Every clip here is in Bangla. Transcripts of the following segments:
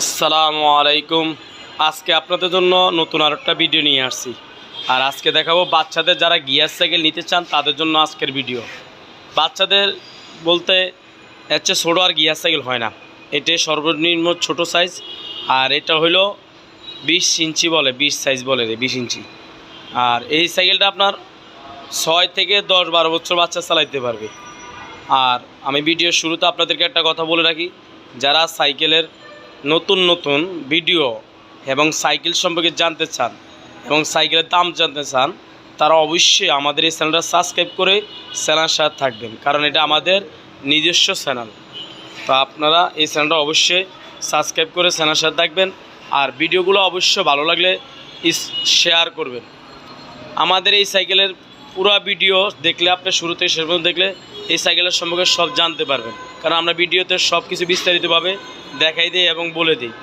আসসালামু আলাইকুম। আজকে আপনাদের জন্য নতুন আর একটা ভিডিও নিয়ে আসছি। আর আজকে দেখাবো বাচ্চাদের যারা গিয়ার সাইকেল নিতে চান, তাদের জন্য আজকের ভিডিও বাচ্চাদের বলতে হচ্ছে ছোটো আর গিয়ার সাইকেল হয় না। এটা সর্বনিম্ন ছোট সাইজ আর এটা হলো বিশ ইঞ্চি বলে, বিশ সাইজ বলে রে, বিশ ইঞ্চি। আর এই সাইকেলটা আপনার ছয় থেকে দশ বারো বছর বাচ্চা চালাইতে পারবে। আর আমি ভিডিওর শুরুতে আপনাদেরকে একটা কথা বলে রাখি, যারা সাইকেলের নতুন নতুন ভিডিও এবং সাইকেল সম্পর্কে জানতে চান এবং সাইকেলের দাম জানতে চান, তারা অবশ্যই আমাদের এই চ্যানেলটা সাবস্ক্রাইব করে চ্যানেলের সাথে থাকবেন। কারণ এটা আমাদের নিজস্ব চ্যানেল। তো আপনারা এই চ্যানেলটা অবশ্যই সাবস্ক্রাইব করে চ্যানেলের সাথে থাকবেন আর ভিডিওগুলো অবশ্যই ভালো লাগলে শেয়ার করবেন। আমাদের এই সাইকেলের পুরো ভিডিও দেখলে, আপনি শুরু থেকে শেষ পর্যন্ত দেখলে এই সাইকেলের সম্পর্কে সব জানতে পারবেন। কারণ আমরা ভিডিওতে সব কিছু বিস্তারিতভাবে দেখাই দিই এবং বলে দিই।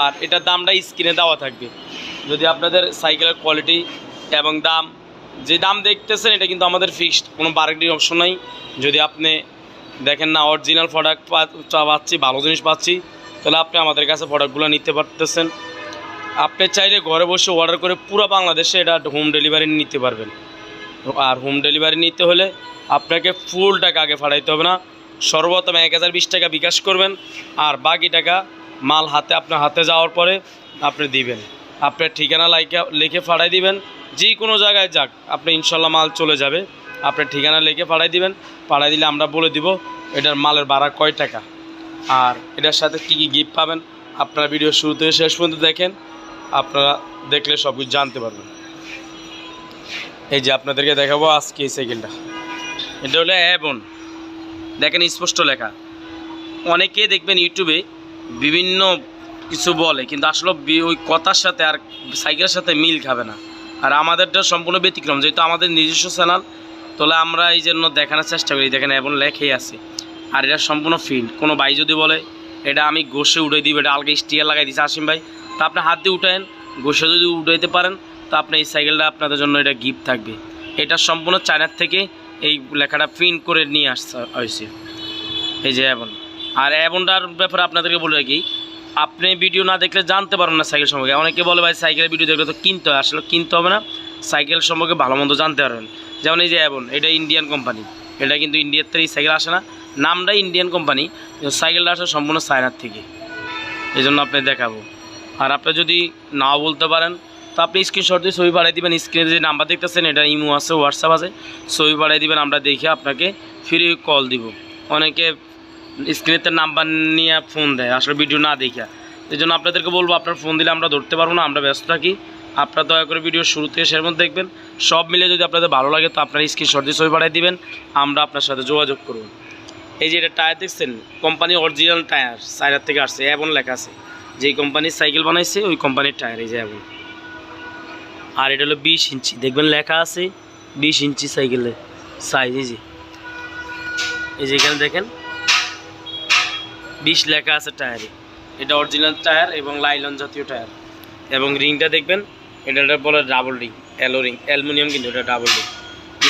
আর এটার দামটা স্ক্রিনে দেওয়া থাকবে। যদি আপনাদের সাইকেলের কোয়ালিটি এবং দাম, যে দাম দেখতেছেন, এটা কিন্তু আমাদের ফিক্সড কোনো বার্গেনিং অপশন নাই। যদি আপনি দেখেন না অরিজিনাল প্রোডাক্ট পাচ্ছি, ভালো জিনিস পাচ্ছি, তাহলে আপনি আমাদের কাছে প্রোডাক্টগুলো নিতে পারতেছেন। আপনি চাইলে ঘরে বসে অর্ডার করে পুরো বাংলাদেশে এটা হোম ডেলিভারি নিতে পারবেন। আর হোম ডেলিভারি নিতে হলে আপনাকে ফুল টাকা আগে ফাটাইতে হবে না। সর্বপ্রথম এক হাজার বিশ টাকা বিকাশ করবেন আর বাকি টাকা মাল হাতে আপনার হাতে যাওয়ার পরে আপনি দিবেন। আপনার ঠিকানা লাইকে, লিখে ফাটাই দিবেন। যে কোনো জায়গায় যাক, আপনি ইনশাল্লাহ মাল চলে যাবে। আপনার ঠিকানা লিখে ফাটাই দিবেন। ফাটাই দিলে আমরা বলে দিব এটার মালের ভাড়া কয় টাকা। আর এটার সাথে কী কী গিফট পাবেন, আপনারা ভিডিও শুরু থেকে শেষ পর্যন্ত দেখেন। আপনারা দেখলে সব কিছু জানতে পারবেন। এই যে আপনাদেরকে দেখাবো আজকে এই সাইকেলটা এটা হলো অ্যাবন দেখেন স্পষ্ট লেখা। অনেকে দেখবেন ইউটিউবে বিভিন্ন কিছু বলে, কিন্তু আসলে ওই কথার সাথে আর সাইকেলের সাথে মিল খাবে না। আর আমাদেরটা সম্পূর্ণ ব্যতিক্রম, যেহেতু আমাদের নিজস্ব চ্যানেল, তাহলে আমরা এই জন্য দেখানোর চেষ্টা করি, দেখেন এমন লেখেই আছে। আর এটা সম্পূর্ণ ফিল্ড, কোনো ভাই যদি বলে, এটা আমি গোসে উঠে দিব, এটা আলগা স্টিয়ার লাগাই দিচ্ছি আসিম ভাই। তা আপনি হাত দিয়ে উঠায়েন গোসে যদি উঠাইতে পারেন, তো আপনি এই সাইকেলটা আপনাদের জন্য এটা গিফট থাকবে। এটা সম্পূর্ণ চায়নার থেকে এই লেখাটা প্রিন্ট করে নিয়ে আসতে হয়েছে। এই যে অ্যাবন আর অ্যাবনটার ব্যাপারে আপনাদেরকে বলে রাখি, আপনি ভিডিও না দেখলে জানতে পারবেন না সাইকেল সম্পর্কে। অনেকে বলে, ভাই, সাইকেলের ভিডিও দেখলে তো কিনতে হয়। আসলে কিনতে হবে না, সাইকেল সম্পর্কে ভালো মন্দ জানতে পারবেন। যেমন এই যে অ্যাবন এটা ইন্ডিয়ান কোম্পানি এটা কিন্তু ইন্ডিয়ার থেকে সাইকেল আসে না। নামটা ইন্ডিয়ান কোম্পানি সাইকেলটা আসে সম্পূর্ণ চায়নার থেকে। এই জন্য আপনি দেখাবো। আর আপনি যদি নাও বলতে পারেন তো আপনি স্ক্রিনশট দিয়ে ছবি পাঠিয়ে দিবেন স্ক্রিনে যে নাম্বার দেখতেছেন, এটা ইমো আছে হোয়াটসঅ্যাপ আছে। ছবি পাঠিয়ে দিবেন, আমরা দেখে আপনাকে ফ্রি কল দিব। অনেকে স্ক্রিনেতে নাম্বার নিয়ে ফোন দেয়, আসলে ভিডিও না দেখা এই জন্য আপনাদেরকে বলব, আপনার ফোন দিলে আমরা ধরতে পারব না, আমরা ব্যস্ত থাকি। আপনারা দয়া করে ভিডিও শুরু থেকে শেষ পর্যন্ত দেখবেন। সব মিলে যদি আপনাদের ভালো লাগে, তো আপনার স্ক্রিনশট দিয়ে ছবি পাঠিয়ে দিবেন, আমরা আপনার সাথে যোগাযোগ করব। এই যে এটা টায়ার দেখছেন কোম্পানি অরিজিনাল টায়ার সাইডার থেকে আসছে এমন লেখা আছে। যেই কোম্পানির সাইকেল বানাইছে, ওই কোম্পানির টায়ার এই যে এমন আর এটা হলো বিশ ইঞ্চি। দেখবেন লেখা আছে বিশ ইঞ্চি সাইকেলের সাইজ, এই যে। এই যে এখানে দেখেন, বিশ লেখা আছে টায়ারে। এটা অরিজিনাল টায়ার এবং লাইলন জাতীয় টায়ার। এবং রিংটা দেখবেন, এটা একটা বলে double ring alloy ring aluminium কিন্তু এটা ডাবল রিং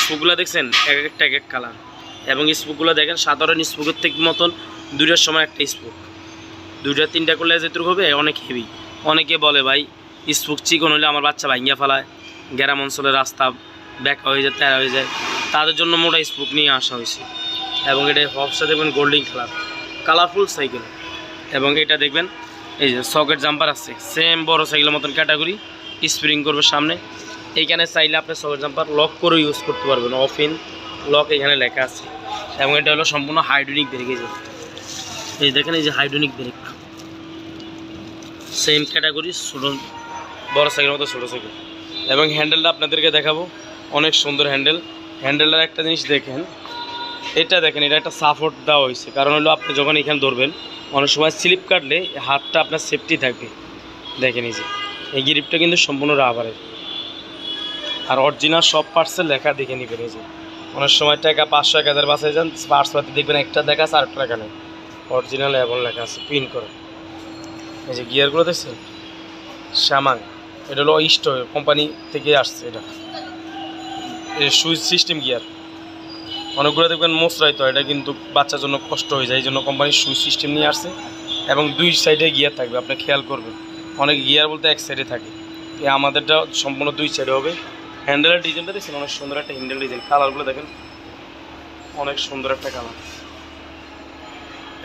স্পুকগুলো দেখছেন, এক একটা এক এক কালার এবং স্পুকগুলো দেখেন, সাধারণ স্পুকের থেকে মতন দুইটার সময় একটা স্পুক। দুইটা, তিনটা করলে যেটুকু হবে, অনেক হেভি অনেকে বলে, ভাই স্পুক চিকন হলে আমার বাচ্চা ভাঙ্গিয়া ফেলায়। গ্রাম অঞ্চলের রাস্তা ব্যাকা হয়ে যায়, তেরা হয়ে যায়। তাদের জন্য মোটা স্পুক নিয়ে আসা হয়েছে। এবং এটা হবসা দেখবেন গোল্ডিং কালার। Colourful cycle. এবং এটা দেখবেন, এই যে সকেট জাম্পার আছে। সেম বড় সাইকেলের মতন ক্যাটাগরি, স্প্রিং করবে সামনে। এইখানে চাইলে আপনি সকেট জাম্পার লক করে ইউজ করতে পারবেন। অফ ইন, লক এখানে লেখা আছে। এবং এটা হলো সম্পূর্ণ হাইড্রোনিক ব্রেক, এই যে। এই দেখেন, এই যে হাইড্রোনিক ব্রেক। সেম ক্যাটাগরি ছোটো বড় সাইকেলের মতো ছোটো সাইকেল এবং হ্যান্ডেলটা আপনাদেরকে দেখাবো। অনেক সুন্দর হ্যান্ডেল হ্যান্ডেলটার একটা জিনিস দেখেন। এটা দেখেন, এটা একটা সাপোর্ট দেওয়া হয়েছে। কারণ হলো আপনি যখন এখানে ধরবেন, অনেক সময় স্লিপ কাটলে হাতটা আপনার সেফটি থাকবে। দেখেন এই যে, এই গ্রিপটা কিন্তু সম্পূর্ণ রাবারের আর অরিজিনাল সব পার্টসের লেখা দেখে নিবেন এই যে। অনেক সময় টাকা পাঁচশো, এক হাজার বাসায় যান পার্টস পাতি দেখবেন একটা দেখা আছে, আরেকটা লেখা নেই। অরিজিনাল এবং লেখা আছে পিন করে। এই যে গিয়ারগুলো দেখছেন? শ্যামাং এটা হলো ইস্ট কোম্পানি থেকে আসছে এটা। সুইচ সিস্টেম গিয়ার অনেকগুলো দেখবেন মোচড়াইতে হয় এটা কিন্তু বাচ্চার জন্য কষ্ট হয়ে যায় এই জন্য কোম্পানির সুইচ সিস্টেম নিয়ে আসছে এবং দুই সাইডে গিয়ার থাকবে, আপনি খেয়াল করবেন। অনেক গিয়ার বলতে এক সাইডে থাকে। তো আমাদেরটা সম্পূর্ণ দুই সাইডে হবে। হ্যান্ডেলের ডিজাইনটা দেখছেন? অনেক সুন্দর একটা হ্যান্ডেল ডিজাইন। কালারগুলো দেখেন, অনেক সুন্দর একটা কালার।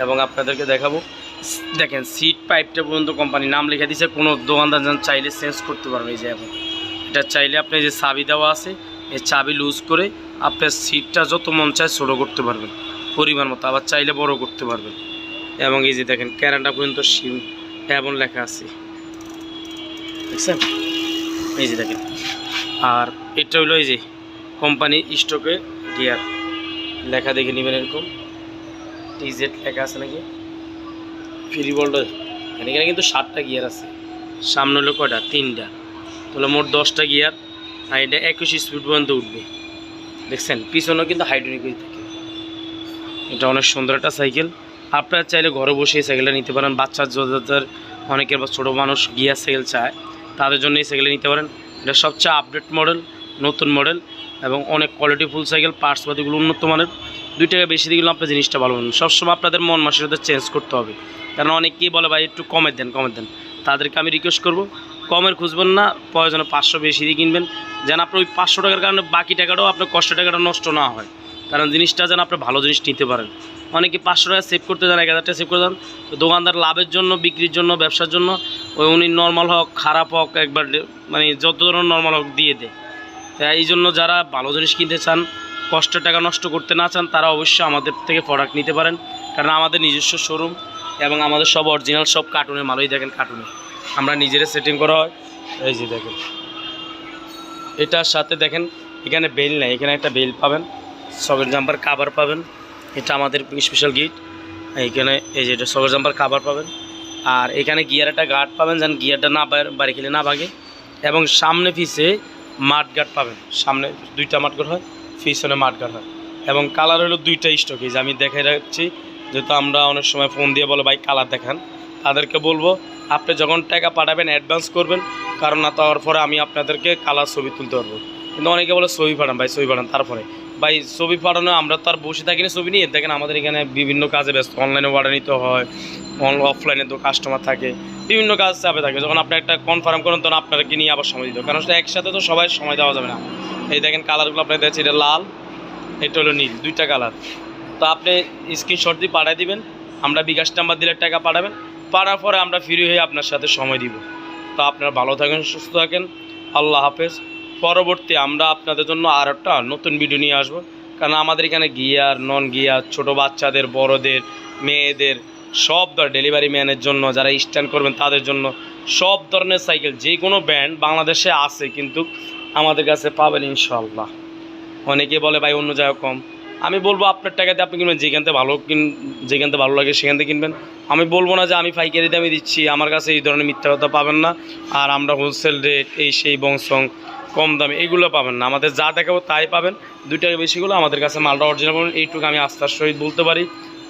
এবং আপনাদেরকে দেখাবো দেখেন সিট পাইপটা পর্যন্ত কোম্পানি নাম লিখে দিয়েছে কোনো দোকানদার যেন চাইলে চেঞ্জ করতে পারবে এই যে এখন। এটা চাইলে আপনি যে চাবি দেওয়া আছে, এই চাবি লুজ করে আপনার সিটটা যত মন চায় ছোটো করতে পারবেন। পরিমাণ মতো, আবার চাইলে বড় করতে পারবেন। এবং এই যে দেখেন ক্যারাটা পর্যন্ত সিম এমন লেখা আছে। দেখছেন? এই যে দেখেন। আর এটা হলো এই যে কোম্পানি স্টকে গিয়ার লেখা দেখে নেবেন এরকম। টিজেড লেখা আছে নাকি? ফ্রি বল্ড এখানে কিন্তু সাতটা গিয়ার আছে। সামনে হলো কয়টা? তিনটা। তাহলে মোট দশটা গিয়ার আর এটা একুশ স্পিড পর্যন্ত উঠবে। দেখছেন? পিছনেও কিন্তু হাইড্রোনিক থাকে। এটা অনেক সুন্দর একটা সাইকেল আপনারা চাইলে ঘরে বসে এই সাইকেলটা নিতে পারেন। বাচ্চার যাদের অনেকের বা ছোটো মানুষ গিয়ার সাইকেল চায়, তাদের জন্য এই সাইকেলটা নিতে পারেন। এটা সবচেয়ে আপডেট মডেল নতুন মডেল এবং অনেক কোয়ালিটি ফুল সাইকেল পার্টস পাতিগুলো উন্নত মানের, দুই টাকা বেশি দিয়ে গেলে আপনার জিনিসটা ভালো পাবেন। সবসময় আপনাদের মন মাসের চেঞ্জ করতে হবে। কারণ অনেকেই বলে, ভাই, একটু কমের দেন কমের দেন। তাদেরকে আমি রিকোয়েস্ট করব, কমের খুঁজবেন না, প্রয়োজনে পাঁচশো বেশি দিয়ে কিনবেন। যেন আপনার ওই পাঁচশো টাকার কারণে বাকি টাকাটাও আপনার কষ্ট টাকাটা নষ্ট না হয়। কারণ জিনিসটা যেন আপনি ভালো জিনিস নিতে পারেন। অনেকে পাঁচশো টাকা সেভ করতে যান এক হাজার টাকা সেভ করে দেন। তো দোকানদার লাভের জন্য, বিক্রির জন্য, ব্যবসার জন্য, ওই উনি নর্মাল হোক, খারাপ হোক, একবার মানে যত ধরনের নর্মাল হোক, দিয়ে দেয়। তাই এই জন্য যারা ভালো জিনিস কিনতে চান, কষ্টের টাকা নষ্ট করতে না চান, তারা অবশ্যই আমাদের থেকে প্রোডাক্ট নিতে পারেন। কারণ আমাদের নিজস্ব শোরুম এবং আমাদের সব অরিজিনাল সব কার্টুনের মালই দেখেন কার্টুনে আমরা নিজেরা সেটিং করা হয়। এই যে দেখেন। এটার সাথে দেখেন, এখানে বেল নেই, এখানে একটা বেল পাবেন। সকেট জাম্পার কাভার পাবেন। এটা আমাদের স্পেশাল গিট এইখানে, এই যে এটা সকেট জাম্পার কাভার পাবেন। আর এখানে গিয়ার একটা গার্ড পাবেন, যেন গিয়ারটা না বাড়ি খেলে না ভাগে। এবং সামনে পিছে মাঠ গার্ড পাবেন। সামনে দুইটা মাঠ গার্ড হয়, পিছনে মাঠ গার্ড হয়। এবং কালার হলো দুইটা স্টকেজ আমি দেখাই রাখছি, যেহেতু আমরা অনেক সময় ফোন দিয়ে বলে, ভাই কালার দেখান। তাদেরকে বলব, আপনি যখন টাকা পাঠাবেন অ্যাডভান্স করবেন, কারণ না তার পরে আমি আপনাদেরকে কালার ছবি তুলতে পারব। কিন্তু অনেকে বলে, ছবি পাঠান, ভাই, ছবি পাঠান। তারপরে, ভাই, ছবি পাঠানো, আমরা তো আর বসে থাকি না ছবি নিয়ে। দেখেন আমাদের এখানে বিভিন্ন কাজে ব্যস্ত। অনলাইনে অর্ডার নিতে হয় অফলাইনে তো কাস্টমার থাকে। বিভিন্ন কাজ চাপে থাকে যখন আপনি একটা কনফার্ম করেন, তখন আপনাকে নিয়ে আবার সময় দিতে কারণ সেটা একসাথে তো সবাই সময় দেওয়া যাবে না। এই দেখেন কালারগুলো আপনার দেখছি এটা লাল, এটা হলো নীল, দুইটা কালার তো আপনি স্ক্রিনশট দিয়ে পাঠিয়ে দিবেন, আমরা বিকাশ নাম্বার দিলে টাকা পাঠাবেন। পাঠার পরে আমরা ফ্রি হয়ে আপনার সাথে সময় দিব। তো আপনারা ভালো থাকেন, সুস্থ থাকেন। আল্লাহ হাফেজ। পরবর্তী আমরা আপনাদের জন্য আর একটা নতুন ভিডিও নিয়ে আসব। কারণ আমাদের এখানে গিয়ার নন গিয়ার ছোট বাচ্চাদের, বড়দের, মেয়েদের সব ধর ডেলিভারি ম্যানের জন্য, যারা স্ট্যান্ড করবেন তাদের জন্য, সব ধরনের সাইকেল যে কোনো ব্র্যান্ড বাংলাদেশে আছে কিন্তু আমাদের কাছে পাবেন ইনশাল্লাহ অনেকে বলে, ভাই, অন্য জায়গায় কম। আমি বলব, আপনার টাকাতে আপনি কিনবেন, যেখান থেকে ভালো কিন, যেখান থেকে ভালো লাগে সেখান থেকে কিনবেন। আমি বলব না যে, আমি পাইকারি দামে দিচ্ছি, আমার কাছে এই ধরনের মিথ্যা কথা পাবেন না, আর আমরা হোলসেল রেট এই সেই বংশং কম দামে এইগুলো পাবেন না। আমাদের যা দেখাবো তাই পাবেন, দুই টাকা বেশিগুলো আমাদের কাছে মালটা অরিজিনাল পাবেন। এইটুকু আমি আস্থার সহিত বলতে পারি।